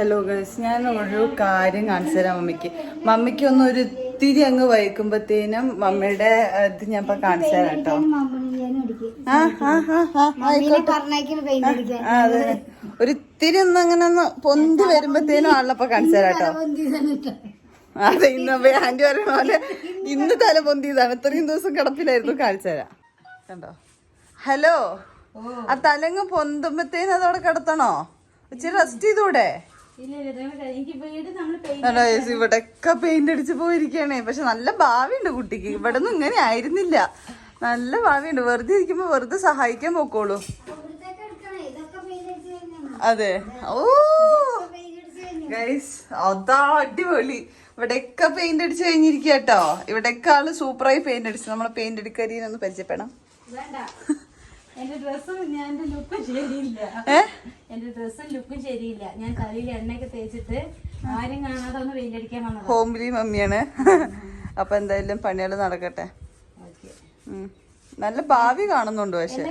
Hello guys ഞാൻ ഒരു കാര്യം കാണിച്ചു തരാം മമ്മിക്ക്. മമ്മിക്ക് ഒന്ന് ഒരു ഇത്തിരി അങ്ങ് വഹിക്കുമ്പത്തേനും മമ്മിയുടെ ഇത് ഞാൻ ഇപ്പൊ കാണിച്ചു തരാം കേട്ടോ. അതെ. ഒരു ഇത്തിരി ഒന്ന് അങ്ങനെ ഒന്ന് പൊന്തി വരുമ്പത്തേനും ആളിലപ്പൊ കാണിച്ചു തരാം കേട്ടോ. അതെ ഇന്ന് ആന്റി പറയുന്ന പോലെ ഇന്ന് തല പൊന്തിയതാണ് ഇത്രയും ദിവസം കിടപ്പിലായിരുന്നു കാണിച്ചു തരാം. കണ്ടോ? ഹലോ ആ തലങ്ങ് പൊന്തുമ്പത്തേനും അതവിടെ കിടത്തണോ? ഇച്ചിരി റെസ്റ്റ് ചെയ്തൂടെ? ഇവിടെയൊക്കെ പെയിന്റ് അടിച്ച് പോയിരിക്കണേ. പക്ഷെ നല്ല ഭാവിയുണ്ട് കുട്ടിക്ക്. ഇവിടെ ഒന്നും ഇങ്ങനെ ആയിരുന്നില്ല. നല്ല ഭാവിയുണ്ട്. വെറുതെ ഇരിക്കുമ്പോ വെറുതെ സഹായിക്കാൻ പോക്കോളൂ. അതെ. ഓ! ഗൈസ് അതാ അടിപൊളി. ഇവിടെയൊക്കെ പെയിന്റ് അടിച്ച് കഴിഞ്ഞിരിക്കുക കേട്ടോ ഇവിടെയൊക്കെ ആൾ സൂപ്പറായി പെയിന്റ് അടിച്ചു. നമ്മളെ പെയിന്റ് അടിക്കാരിനെ ഒന്ന് പരിചയപ്പെടാം ഏ? എന്റെ ഡ്രസ്സും ലുക്കും ശരിയില്ല. ഞാൻ തലയിൽ എണ്ണയൊക്കെ തേച്ചിട്ട് ആരും കാണാതെ ഒന്ന് വെയിലടിക്കാൻ വന്നത്. ഹോംലി മമ്മിയാണ്. അപ്പൊ എന്തായാലും പണികൾ നടക്കട്ടെ. നല്ല ഭാവി കാണുന്നുണ്ട് പക്ഷെ.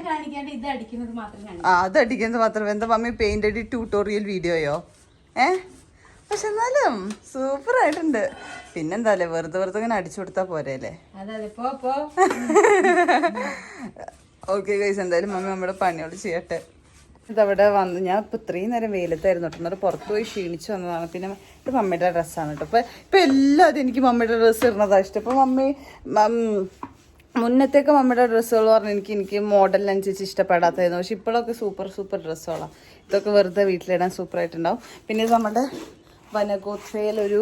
ആ അത് അടിക്കുന്നത് മാത്രം. എന്താ മമ്മി പെയിന്റ് അടി ട്യൂട്ടോറിയൽ വീഡിയോയോ ഏ? പക്ഷെ എന്നാലും സൂപ്പർ ആയിട്ടുണ്ട്. പിന്നെന്താല്ലേ വെറുതെ വെറുതെ ഇങ്ങനെ അടിച്ചു കൊടുത്താ പോരെ അല്ലേ? ഓക്കെ ഗൈസ് എന്തായാലും മമ്മി നമ്മുടെ പണിയോട് ചെയ്യട്ടെ. ഇതവിടെ വന്ന് ഞാൻ ഇപ്പോൾ ഇത്രയും നേരം വെയിലത്തായിരുന്നു കേട്ടോ. എന്നിട്ട് പുറത്ത് പോയി ക്ഷീണിച്ച് വന്നതാണ്. പിന്നെ ഇത് മമ്മിയുടെ ഡ്രസ്സാണ് കേട്ടോ. അപ്പോൾ ഇപ്പൊ എല്ലാം എനിക്ക് മമ്മിയുടെ ഡ്രസ്സ് ഇടുന്നതാണ് ഇഷ്ടം. ഇപ്പോൾ മമ്മി മുന്നത്തേക്ക് മമ്മിയുടെ ഡ്രസ്സുകൾ പറഞ്ഞാൽ എനിക്ക് എനിക്ക് മോഡലിനനുസരിച്ച് ഇഷ്ടപ്പെടാത്തതായിരുന്നു. പക്ഷെ ഇപ്പോഴൊക്കെ സൂപ്പർ സൂപ്പർ ഡ്രസ്സുകളാണ് ഇതൊക്കെ വെറുതെ വീട്ടിലിടാൻ സൂപ്പറായിട്ടുണ്ടാവും. പിന്നെ നമ്മുടെ വനഗോത്രയിൽ ഒരു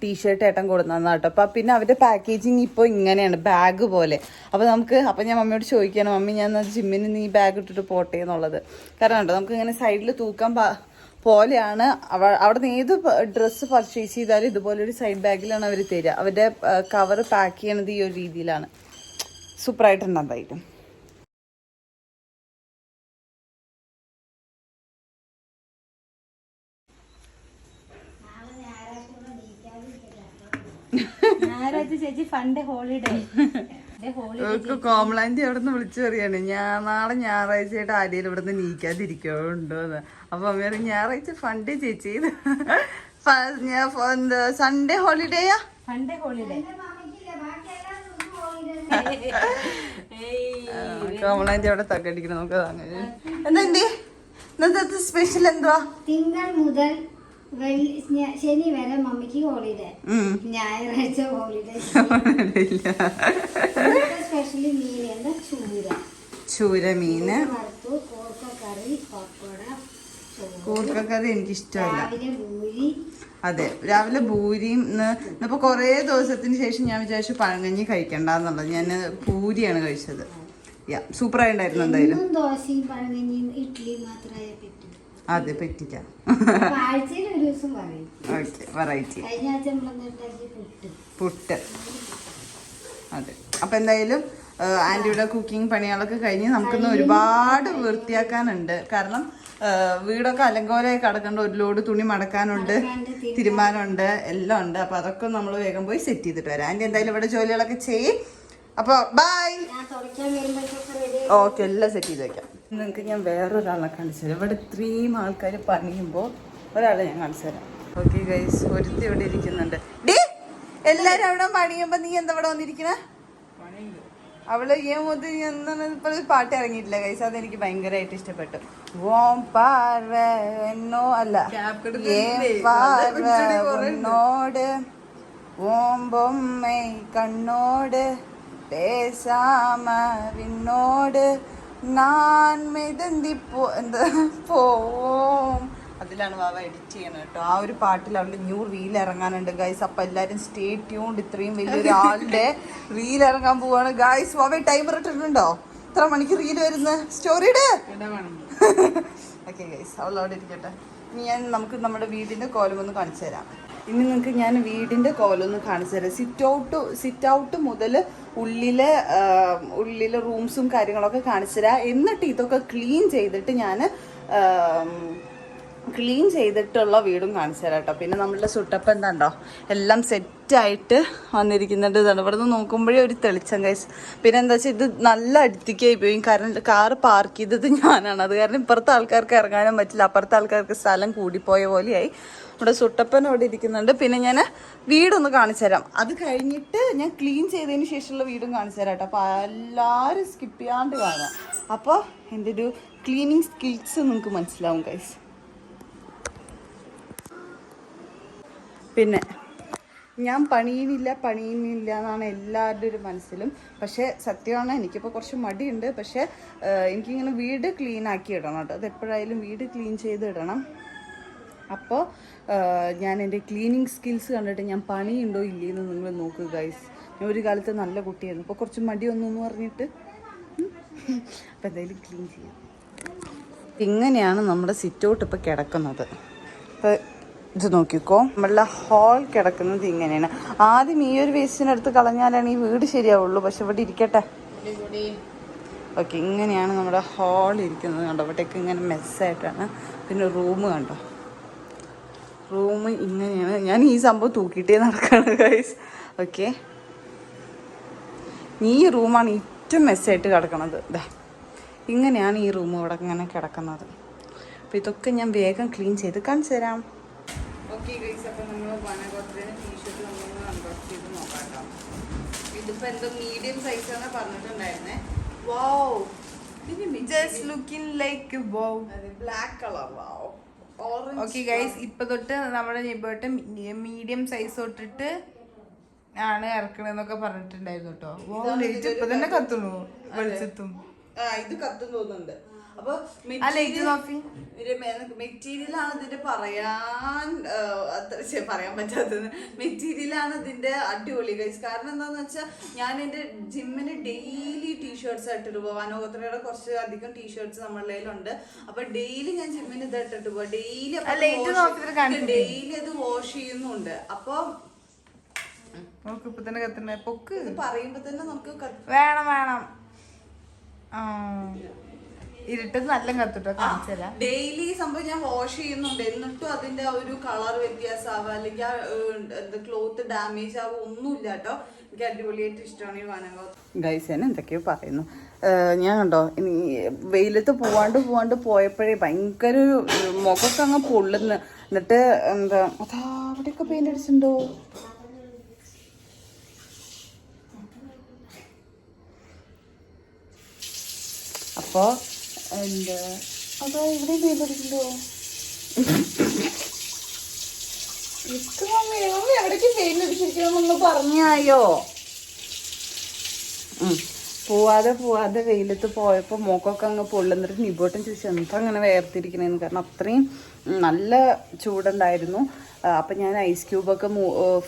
ടീഷർട്ട് ഏട്ടൻ കൊടുത്തതാണ് കേട്ടോ അപ്പം പിന്നെ അവരുടെ പാക്കേജിങ് ഇപ്പോൾ ഇങ്ങനെയാണ് ബാഗ് പോലെ. അപ്പോൾ നമുക്ക് അപ്പം ഞാൻ മമ്മിയോട് ചോദിക്കുകയാണ് മമ്മി ഞാൻ ജിമ്മിന് നീ ബാഗ് ഇട്ടിട്ട് പോട്ടെ എന്നുള്ളത്. കാരണം കേട്ടോ നമുക്ക് ഇങ്ങനെ സൈഡിൽ തൂക്കാൻ പോലെയാണ്. അവ അവിടെ നിന്ന് ഏത് ഡ്രസ്സ് പർച്ചേസ് ചെയ്താലും ഇതുപോലെ ഒരു സൈഡ് ബാഗിലാണ് അവർ തരിക അവരുടെ കവർ പാക്ക് ചെയ്യണത് ഈ ഒരു രീതിയിലാണ്. സൂപ്പറായിട്ടുണ്ട് ചേച്ചി ഫണ്ട് ഹോളിഡേ അവിടെ നിന്ന് വിളിച്ചു പറയാണ് ഞാൻ നാളെ ഞായറാഴ്ചയായിട്ട് ആരെയും ഇവിടെ നിന്ന് നീക്കാതിരിക്കുന്നുണ്ടോ എന്ന് അപ്പൊ അമ്മ പറയും ഞായറാഴ്ച ഫണ്ട് ചേച്ചി. സൺഡേ ഹോളിഡേയാ സൺഡേ ഹോളിഡേ കോമളാന്റി അവിടെ തക്കടിക്കണം നമുക്ക് എന്താ എന്തേ? ഇന്നത്തെ സ്പെഷ്യൽ എന്തുവാ? തിങ്കൾ മുതൽ ശനി വരെ മമ്മിക്ക് ഹോളിഡേ. ഞായറാഴ്ച ഹോളിഡേ. സ്പെഷ്യലി മീൻ എന്താ? ചൂര. വറുത്തു ചോറ്. കൂർക്കക്കറി എനിക്ക് ഇഷ്ടമല്ല രാവിലെ പൂരി അതെ രാവിലെ ഭൂരിയും ഇന്ന് ഇന്നിപ്പോ കുറേ ദിവസത്തിന് ശേഷം ഞാൻ വിചാരിച്ചു പഴങ്കഞ്ഞി കഴിക്കണ്ടെന്നുള്ളത്. ഞാൻ പൂരിയാണ് കഴിച്ചത്. യാ സൂപ്പർ ആയിട്ടുണ്ടായിരുന്നു എന്തായാലും. ദോശയും പഴങ്കഞ്ഞിയും ഇഡ്ഡലിയും മാത്രമേ പറ്റൂ അതെ പറ്റിക്കാം. Okay variety. പുട്ട്. അതെ. അപ്പൊ എന്തായാലും ആന്റിയുടെ കുക്കിംഗ് പണികളൊക്കെ കഴിഞ്ഞ് നമുക്കിന്ന് ഒരുപാട് വൃത്തിയാക്കാനുണ്ട്. കാരണം വീടൊക്കെ അലങ്കോലമായി കിടക്കേണ്ട ഒരു ലോഡ് തുണി മടക്കാനുണ്ട് തിരുമാനമുണ്ട് എല്ലാം ഉണ്ട്. അപ്പൊ അതൊക്കെ നമ്മൾ വേഗം പോയി സെറ്റ് ചെയ്തിട്ട് വരാം. ആന്റി എന്തായാലും ഇവിടെ ജോലികളൊക്കെ ചെയ്യും. അപ്പൊ ബൈ ഓക്കെ എല്ലാം സെറ്റ് ചെയ്ത് വെക്കാം. നിങ്ങൾക്ക് ഞാൻ വേറൊരാളെ കാണിച്ചു തരാം ഇവിടെ ഇത്രയും ആൾക്കാർ പണിയുമ്പോൾ ഒരാളെ ഞാൻ കാണിച്ചു തരാം ഓക്കെ ഗൈസ് ഒരുത്തി ഇവിടെ ഇരിക്കുന്നുണ്ട്. ഡേ എല്ലാരും അവിടെ പണിയുമ്പോ നീ എന്താ ഇവിടെ വന്നിരിക്കണ? അവൾ ഈ മുതൽ ഇപ്പോൾ പാട്ട് ഇറങ്ങിയിട്ടില്ല ഗൈസ് അതെനിക്ക് ഭയങ്കരമായിട്ട് ഇഷ്ടപ്പെട്ടു. ഓം പാർവ എന്നോ അല്ല ഏം പാർവ ഉന്നോട് ഓം ബൊമ്മൈ കണ്ണോട് പേസാമ വിണ്ണോട് നാൻ മെതന്തി പോ എന്താ പോം അതിലാണ് വാവ എഡിറ്റ് ചെയ്യണത് കേട്ടോ. ആ ഒരു പാട്ടിൽ അവളുടെ ന്യൂ റീൽ ഇറങ്ങാനുണ്ട് ഗൈസ് അപ്പൊ എല്ലാരും സ്റ്റേ ട്യൂണ്ട് ഇത്രയും വലിയൊരു ആളുടെ റീൽ ഇറങ്ങാൻ പോവാണ്. ഗൈസ് വാവ ടൈമർ ഇട്ടിട്ടുണ്ടോ? ഇത്ര മണിക്ക് റീൽ വരുന്ന സ്റ്റോറിയുടെ ഓക്കെ ഗൈസ് അവൾ അവിടെ ഇരിക്കട്ടെ. ഇനി ഞാൻ നമുക്ക് നമ്മുടെ വീടിന്റെ കോലം ഒന്ന് കാണിച്ചു തരാം. ഇനി നിങ്ങൾക്ക് ഞാൻ വീടിന്റെ കോലം ഒന്ന് കാണിച്ചു തരാം. സിറ്റ് ഔട്ട് സിറ്റ് ഔട്ട് മുതൽ ഉള്ളിലെ ഉള്ളിലെ റൂംസും കാര്യങ്ങളൊക്കെ കാണിച്ചു തരാം. എന്നിട്ട് ഇതൊക്കെ ക്ലീൻ ചെയ്തിട്ട് ഞാൻ ക്ലീൻ ചെയ്തിട്ടുള്ള വീടും കാണിച്ചു തരാം കേട്ടോ. പിന്നെ നമ്മളുടെ സുട്ടപ്പ് എന്താണ്ടോ? എല്ലാം സെറ്റായിട്ട് വന്നിരിക്കുന്നുണ്ട് ഇതാണ്. ഇവിടെ നിന്ന് നോക്കുമ്പോഴേ ഒരു തെളിച്ചം കൈസ് പിന്നെ എന്താ വെച്ചാൽ ഇത് നല്ല അടുത്തേക്കായി പോയി. കാരണം കാറ് പാർക്ക് ചെയ്തത് ഞാനാണ്. അത് കാരണം ഇപ്പുറത്തെ ആൾക്കാർക്ക് ഇറങ്ങാനും പറ്റില്ല. അപ്പുറത്തെ ആൾക്കാർക്ക് സ്ഥലം കൂടിപ്പോയ പോലെയായി. നമ്മുടെ സുട്ടപ്പൻ അവിടെ ഇരിക്കുന്നുണ്ട്. പിന്നെ ഞാൻ വീടൊന്ന് കാണിച്ചു തരാം. അത് കഴിഞ്ഞിട്ട് ഞാൻ ക്ലീൻ ചെയ്തതിന് ശേഷമുള്ള വീടും കാണിച്ചു തരാം കേട്ടോ. അപ്പോൾ എല്ലാവരും സ്കിപ്പ് ചെയ്യാണ്ട് കാണാം. അപ്പോൾ എന്റെ ഒരു ക്ലീനിങ് സ്കിൽസ് നിങ്ങൾക്ക് മനസ്സിലാവും കൈസ് പിന്നെ ഞാൻ പണിയുന്നില്ല പണിയുന്നില്ല എന്നാണ് എല്ലാവരുടെ ഒരു മനസ്സിലും. പക്ഷേ സത്യമാണ് എനിക്കിപ്പോൾ കുറച്ച് മടിയുണ്ട്. പക്ഷേ എനിക്കിങ്ങനെ വീട് ക്ലീൻ ആക്കി ഇടണം കേട്ടോ. അത് എപ്പോഴായാലും വീട് ക്ലീൻ ചെയ്ത് ഇടണം. അപ്പോൾ ഞാൻ എന്റെ ക്ലീനിങ് സ്കിൽസ് കണ്ടിട്ട് ഞാൻ പണിയുണ്ടോ ഇല്ലയെന്ന് നിങ്ങൾ നോക്കുക ഗൈസ് ഞാൻ ഒരു കാലത്ത് നല്ല കുട്ടിയായിരുന്നു. ഇപ്പോൾ കുറച്ച് മടിയൊന്നു എന്ന് പറഞ്ഞിട്ട് അപ്പോൾ എന്തായാലും ക്ലീൻ ചെയ്യാം. ഇങ്ങനെയാണ് നമ്മുടെ സിറ്റ് ഔട്ട് ഇപ്പോൾ കിടക്കുന്നത്. ഇപ്പോൾ ഇത് നോക്കിക്കോ. നമ്മളുടെ ഹാൾ കിടക്കുന്നത് ഇങ്ങനെയാണ്. ആദ്യം ഈ ഒരു വേസ്റ്റിനടുത്ത് കളഞ്ഞാലാണ് ഈ വീട് ശരിയാവുള്ളൂ. പക്ഷെ ഇവിടെ ഇരിക്കട്ടെ. ഓക്കെ ഇങ്ങനെയാണ് നമ്മുടെ ഹാൾ ഇരിക്കുന്നത് കണ്ടോ? ഇവിടേക്ക് ഇങ്ങനെ മെസ്സായിട്ടാണ് പിന്നെ റൂം കണ്ടോ? റൂം ഇങ്ങനെയാണ്. ഞാൻ ഈ സംഭവം തൂക്കിയിട്ടേ നടക്കാണ് ഗൈസ് ഓക്കെ ഈ റൂമാണ് ഏറ്റവും മെസ്സായിട്ട് കിടക്കണത്. ദാ. ഇങ്ങനെയാണ് ഈ റൂം ഇവിടെ ഇങ്ങനെ കിടക്കുന്നത്. അപ്പോൾ ഇതൊക്കെ ഞാൻ വേഗം ക്ലീൻ ചെയ്ത് കാണിച്ചു തരാം. ഓക്കെ ഗൈസ് അപ്പോൾ നമ്മൾ ടീഷർട്ട് നമ്മളൊന്ന് അൺബോക്സ് ചെയ്ത് നോക്കാം കേട്ടോ ഇതിപ്പോൾ എന്തോ medium പറഞ്ഞിട്ടുണ്ടായിരുന്നേ. Wow just looking like wow black colour wow orange okay guys ഇപ്പൊ തൊട്ട് നമ്മുടെ മീഡിയം സൈസ് തൊട്ടിട്ട് ആണ് ഇറക്കണെന്നൊക്കെ പറഞ്ഞിട്ടുണ്ടായിരുന്നു കേട്ടോ ഓ ഇപ്പൊ തന്നെ കത്തുന്നു വെളിച്ചത്തും. ഇത് കത്തും തോന്നുന്നുണ്ട്. അപ്പൊ മെറ്റീരിയൽ ആണ് ഇതിന്റെ പറയാൻ അത്ര പറയാൻ പറ്റാത്തത്. മെറ്റീരിയൽ ആണ് ഇതിന്റെ അടിപൊളി ഗൈസ് കാരണം എന്താന്ന് വെച്ചാൽ ഞാൻ എന്റെ ജിമ്മിന് ഡെയിലി ടീഷർട്സ് ഇട്ടിട്ട് പോവാം. ഓത്രയുടെ കുറച്ച് അധികം ടീഷർട്സ് നമ്മളുടെ കയ്യിലുണ്ട്. അപ്പൊ ഡെയിലി ഞാൻ ജിമ്മിന് ഇത് ഇട്ടിട്ട് പോവാം. ഡെയിലി. ഡെയിലി അത് വാഷ് ചെയ്യുന്നുണ്ട്. അപ്പൊ നോക്ക് ഇപ്പൊ തന്നെ കത്തുന്ന പൊക്ക്. പറയുമ്പോ തന്നെ നമുക്ക് വേണം വേണം. ആ. ഇരുട്ടത് നല്ല കത്തുട്ടോ കാണിച്ചല്ല ഡെയിലി സംഭവം ഞാൻ വാഷ് ചെയ്യുന്നുണ്ട്. എന്നിട്ടും അതിന്റെ ആ ഒരു കളർ വ്യത്യാസമാവുക അല്ലെങ്കിൽ ആ എന്താ ക്ലോത്ത് ഡാമേജ് ആവുക ഒന്നുമില്ല കേട്ടോ. എനിക്ക് അടിപൊളിയായിട്ട് ഇഷ്ടമാണ് ഈ വനങ്ങൾ. ഗൈസ് ഞാൻ എന്തൊക്കെയോ പറയുന്നു. ഞാൻ കണ്ടോ ഇനി വെയിലത്ത് പോവാണ്ട് പോവാണ്ട് പോയപ്പോഴേ ഭയങ്കര ഒരു മുഖമൊക്കെ അങ്ങ് പൊള്ളുന്നു. എന്നിട്ട് എന്താ അതാ അവിടെയൊക്കെ പെയിന്റ് അടിച്ചിട്ടുണ്ടോ? അപ്പോ എന്താ? അതാ ഇവിടെ ചെയ്തിട്ടുണ്ടോ? ഇക്ക് മമ്മി മമ്മി എവിടേക്ക് പെയിന്റ് പറഞ്ഞായോ. പോവാതെ പോവാതെ വെയിലത്ത് പോയപ്പോ മോക്കൊക്കെ അങ്ങ് പൊള്ളുന്നിട്ട് നിബോട്ടം ചോദിച്ചു എന്താ അങ്ങനെ വേർത്തിരിക്കണേന്ന് കാരണം അത്രയും നല്ല ചൂടുണ്ടായിരുന്നു. അപ്പം ഞാൻ ഐസ് ക്യൂബൊക്കെ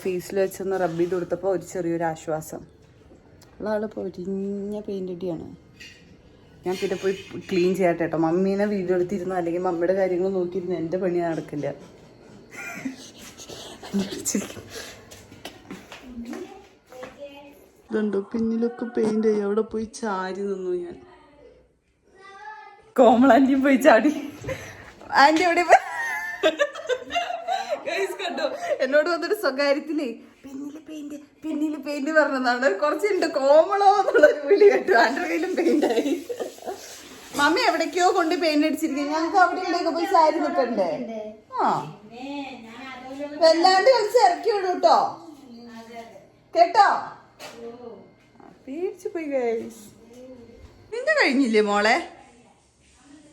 ഫേസിൽ വെച്ചൊന്ന് റബ്ബ് ചെയ്ത് കൊടുത്തപ്പോൾ ഒരു ചെറിയൊരു ആശ്വാസം. ഉള്ള ആൾ പൊരിഞ്ഞ പെയിന്റ് അടിയാണ് ഞാൻ പിന്നെ പോയി ക്ലീൻ ചെയ്യാം കേട്ടോ മമ്മീനെ വീഡിയോ എടുത്തിരുന്നു. അല്ലെങ്കിൽ മമ്മിയുടെ കാര്യങ്ങൾ നോക്കിയിരുന്നു. എന്റെ പണി നടക്കില്ല. ഇതുണ്ടോ? പിന്നിലൊക്കെ പെയിന്റ് ആയി അവിടെ പോയി ചാരി നിന്നു ഞാൻ. കോമളാന്റിയും പോയി ചാടി. ആന്റി എവിടെ കണ്ടോ? എന്നോട് വന്നൊരു സ്വകാര്യത്തിലേ പിന്നിൽ പെയിന്റ് പിന്നിൽ പെയിന്റ് പറഞ്ഞതാണ്. കുറച്ചുണ്ട്. കോമളോ എന്നുള്ളൊരു വിളി കേട്ടു. ആന്റെ കയ്യിലും പെയിന്റ് ആയി. മമ്മി എവിടേക്കോ കൊണ്ട് പെയിന്റ് അടിച്ചിരിക്കും ഞങ്ങൾക്ക് അവിടെ ഇവിടെയൊക്കെ പോയി സാരി നിൽക്കണ്ടേ ആ. വല്ലാണ്ട് കളിച്ച് ഇറക്കി വിടും കേട്ടോ? കേട്ടോ പേടിച്ചു പോയി ഗൈസ് നിന്റെ കഴിഞ്ഞില്ലേ മോളെ?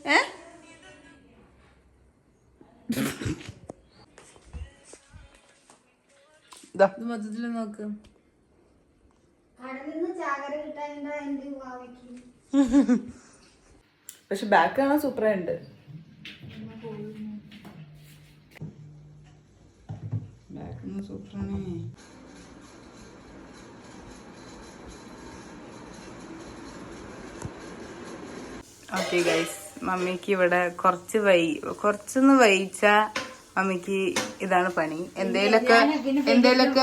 ഏ? മൊത്തത്തിൽ നോക്ക്. കടലിൽ നിന്ന് ചാകര കിട്ടാൻ എന്റെ ഭാവിക്ക് പക്ഷെ ബാക്ക് കാണാൻ സൂപ്പറായിട്ടുണ്ട് ബാക്ക് സൂപ്പറാണ്. ഓക്കെ ഗൈസ് മമ്മിക്ക് ഇവിടെ കുറച്ച് വൈ കുറച്ചൊന്ന് വൈച്ച മമ്മിക്ക് ഇതാണ് പണി. എന്തേലൊക്കെ എന്തേലൊക്കെ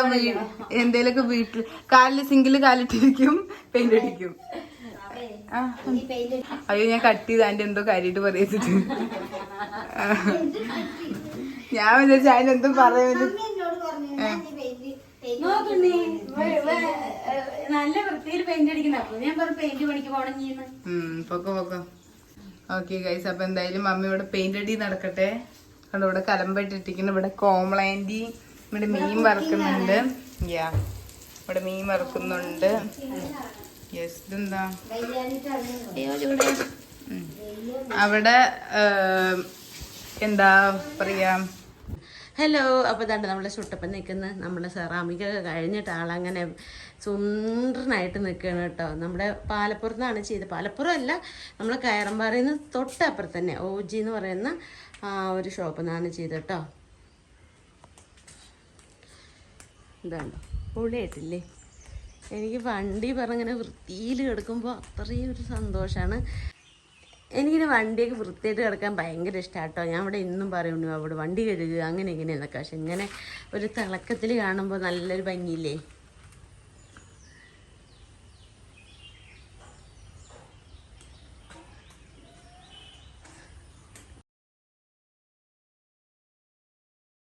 എന്തേലൊക്കെ വീട്ടിൽ കാലിൽ സിംഗിൾ കാലിട്ടിരിക്കും പെയിന്റ് അടിക്കും. അയ്യോ ഞാൻ കട്ട് ചെയ്ത് അതിന്റെ എന്തോ കാര്യമായിട്ട് പറയിച്ചിട്ട് ഞാൻ വിചാരിച്ചു അതിനെന്തും പറയുന്നത് മമ്മി പറഞ്ഞു ഞാൻ ഈ പെയിന്റ് പെയിന്റ് നോക്കുന്നേ വേ- വേ- നല്ല വൃത്തിയിൽ പെയിന്റ് അടിക്കണം അപ്പൊ ഞാൻ പറഞ്ഞു പെയിന്റ് പണിക്ക് പോണം ചെയ്യുന്നു ഉം, പൊക്കോ പൊക്കോ. ഓക്കെ ഗൈസ് അപ്പൊ എന്തായാലും മമ്മി ഇവിടെ പെയിന്റ് അടി നടക്കട്ടെ. കണ്ടോ ഇവിടെ കലമ്പട്ടിട്ടിരിക്കുന്നു ഇവിടെ കോംപ്ലൈന്റ് ഇവിടെ മീൻ വറക്കുന്നുണ്ട്. യാ ഇവിടെ മീൻ വറക്കുന്നുണ്ട്. യെസ് ഇതെന്താ? ഉം. അവിടെ എന്താ പറയാ? ഹലോ അപ്പോൾ ഇതാണ്ട് നമ്മളെ ചുട്ടപ്പൻ നിൽക്കുന്ന. നമ്മുടെ സെറാമിക് ഒക്കെ കഴിഞ്ഞിട്ട് ആളങ്ങനെ സുന്ദരനായിട്ട് നിൽക്കുകയാണ് കേട്ടോ. നമ്മുടെ പാലപ്പുറത്ത് നിന്നാണ് ചെയ്തത്. പാലപ്പുറം അല്ല നമ്മൾ കയറമ്പാറയിൽ നിന്ന് തൊട്ടപ്പുറത്ത് തന്നെ ഓ ജി എന്ന് പറയുന്ന ആ ഒരു ഷോപ്പിൽ നിന്നാണ് ചെയ്തത് കേട്ടോ. ഇതാണ്ടോ. പൊളിയായിട്ടില്ലേ? എനിക്ക് വണ്ടി പറഞ്ഞിങ്ങനെ വൃത്തിയിൽ കിടക്കുമ്പോൾ അത്രയും ഒരു സന്തോഷമാണ് എനിക്കിങ്ങനെ വണ്ടിയൊക്കെ വൃത്തിയായിട്ട് കിടക്കാൻ ഭയങ്കര ഇഷ്ടമാണ് കേട്ടോ ഞാൻ ഇവിടെ ഇന്നും പറയുന്നു അവിടെ വണ്ടി കഴുകുക അങ്ങനെ ഇങ്ങനെ എന്നൊക്കെ പക്ഷെ ഇങ്ങനെ ഒരു തിളക്കത്തിൽ കാണുമ്പോൾ നല്ലൊരു ഭംഗിയില്ലേ?